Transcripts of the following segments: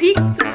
พริก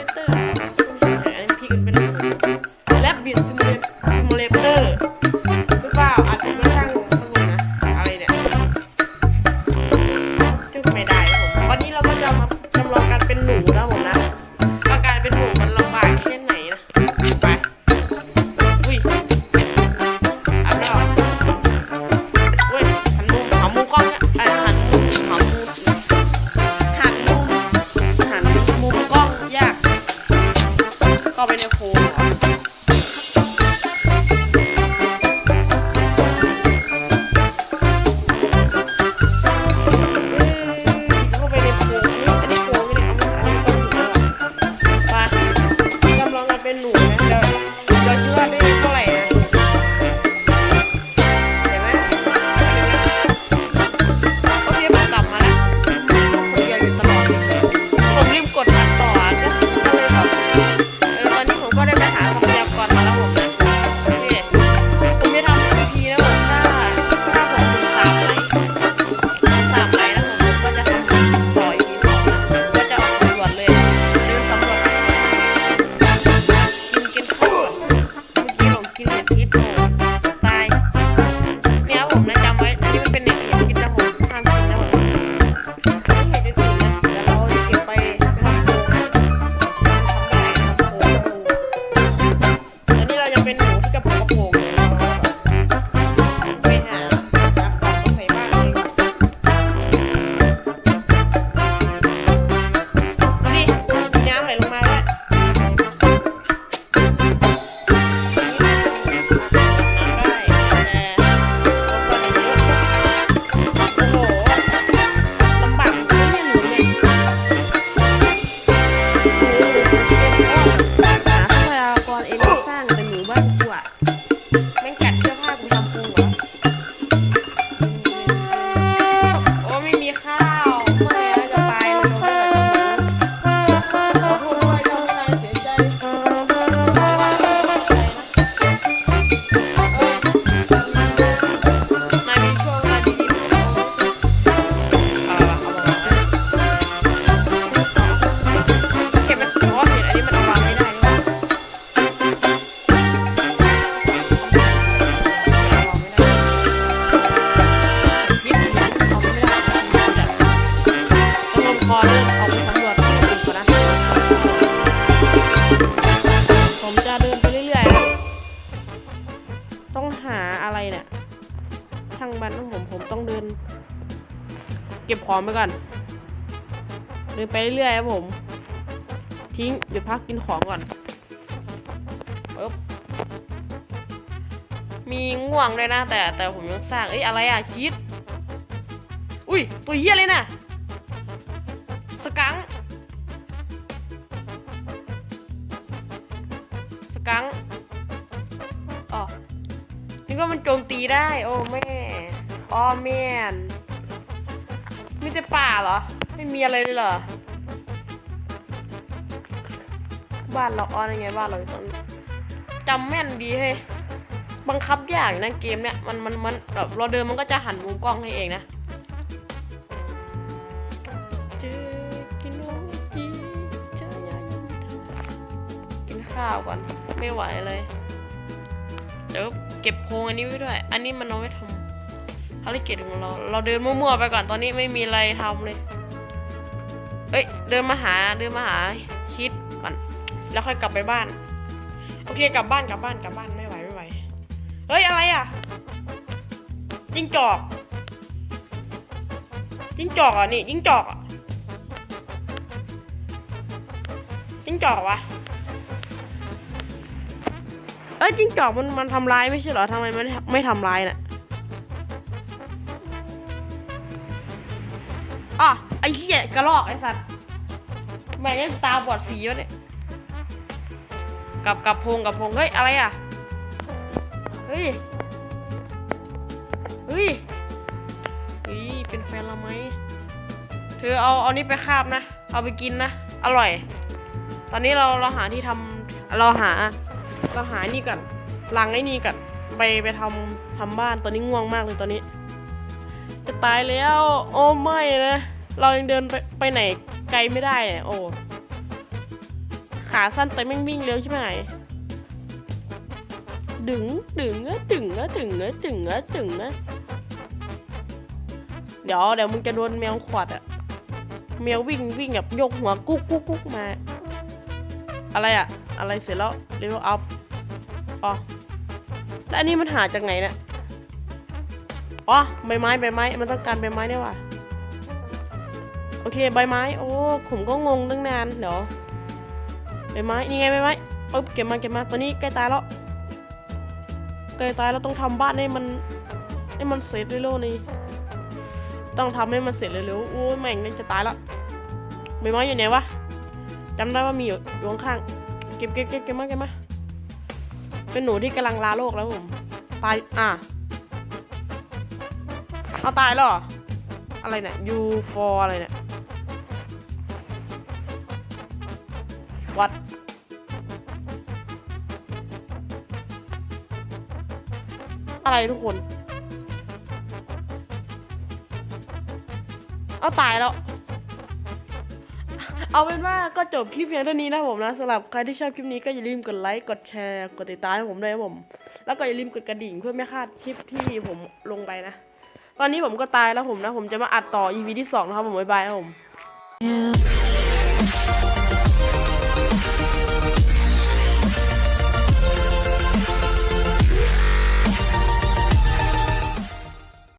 ของไปก่อนเดินไปเรื่อยๆครับผม ทิ้งเดี๋ยวพักกินของก่อนปึ๊บมีง่วงเลยนะ แต่แต่ผมยังสร้างเอ้ยอะไรอะชีสอุ้ยตัวเหี้ยเลยน่ะสกังสกังอ๋อนึกว่ามันโจมตีได้ โอ้แม่อ้อแม่น มีแต่ป่าเหรอ ไม่มีอะไรเลยเหรอ บ้านเราอ้อนยังไงบ้านเราตรงนี้จำแม่นดีเฮ้ยบังคับยากนะเกมเนี้ยมันมันมันแบบเราเดินมันก็จะหันมุมกล้องให้เองนะกินข้าวก่อน ไม่ไหวเลย เดี๋ยวเก็บโพงอันนี้ไว้ด้วย อันนี้มันเอาไว้ทำ ภารกิจของเรา เราเดินมั่วๆไปก่อนตอนนี้ไม่มีอะไรทำเลยเอ้ยเดินมาหาเดินมาหาชิดก่อน แล้วค่อยกลับไปบ้าน โอเคกลับบ้านกลับบ้านกลับบ้านไม่ไหวไม่ไหวเฮ้ยอะไรอะจิ้งจอกจิ้งจอกอะนี่จิ้งจอกอะจิ้งจอกวะเอ้ยจิ้งจอกมันมันทำร้ายไม่ใช่เหรอทำไมมันไม่ทำร้ายน่ะ ไอ้เหี้ยกระรอกไอ้สัตว์แม่งยังตาบอดสีวะเนี่ยกับกับพงกับพงเฮ้ยอะไรอะเฮ้ยเฮ้ยเฮ้ยเป็นแฟนเราไหมเธอเอาเอานี้ไปคาบนะ เอาไปกินนะ อร่อย ตอนนี้เราเราหาที่ทำเราหา เราหานี่ก่อนลังไอ้นี่ก่อนไปไปทำทำบ้านตอนนี้ง่วงมากเลยตอนนี้ จะตายแล้ว โอ้ไม่นะ เรายังเดินไปไปไหนไกลไม่ได้เนี่ยโอ้ขาสั้นแต่แม่งวิ่งเร็วใช่ไหมดึงดึงอะดึงอะดึงอะดึงอะดึงอะเดี๋ยวเดี๋ยวมึงจะโดนแมวขวดอะแมววิ่งวิ่งแบบยกหัวกุ๊กกุ๊กกุ๊กมา อะไรอะอะไรเสร็จแล้วเลเวลอัพอ๋อแล้วอันนี้มันหาจากไหนเนี่ยอ๋อใบไม้ใบไม้มันต้องการใบไม้ได้ว่ะ โอเคใบไม้ โอ้ผมก็งงตั้งนานเดี๋ยวใบไม้นี่ไงใบไม้ปึ๊บเก็บมาเก็บมาตัวนี้ใกล้ตายแล้วใกล้ตายแล้วต้องทำบ้านให้มันให้มันเสร็จเร็วๆนี่ต้องทำให้มันเสร็จเร็วๆโอ้ยแม่งนี่จะตายแล้วใบไม้อยู่ไหนวะจำได้ว่ามีอยู่อยู่ข้างๆเก็บเก็บเก็บเก็บมาเก็บมาเป็นหนูที่กำลังลาโลกแล้วผมตายอะเอาตายแล้วออะไรเนี่ยยูฟออะไรเนี่ย วัดอะไรทุกคน เอาตายแล้ว เอาเป็นว่าก็จบคลิปเพียงเท่านี้นะผมนะสำหรับใครที่ชอบคลิปนี้ก็อย่าลืมกดไลค์ กดแชร์ กดติดตามให้ผมด้วยนะผม แล้วก็อย่าลืมกดกระดิ่งเพื่อไม่พลาดคลิปที่ผมลงไปนะ ตอนนี้ผมก็ตายแล้วผมนะ ผมจะมาอัดต่อ EP ที่สองนะครับผมบ๊ายบายครับผม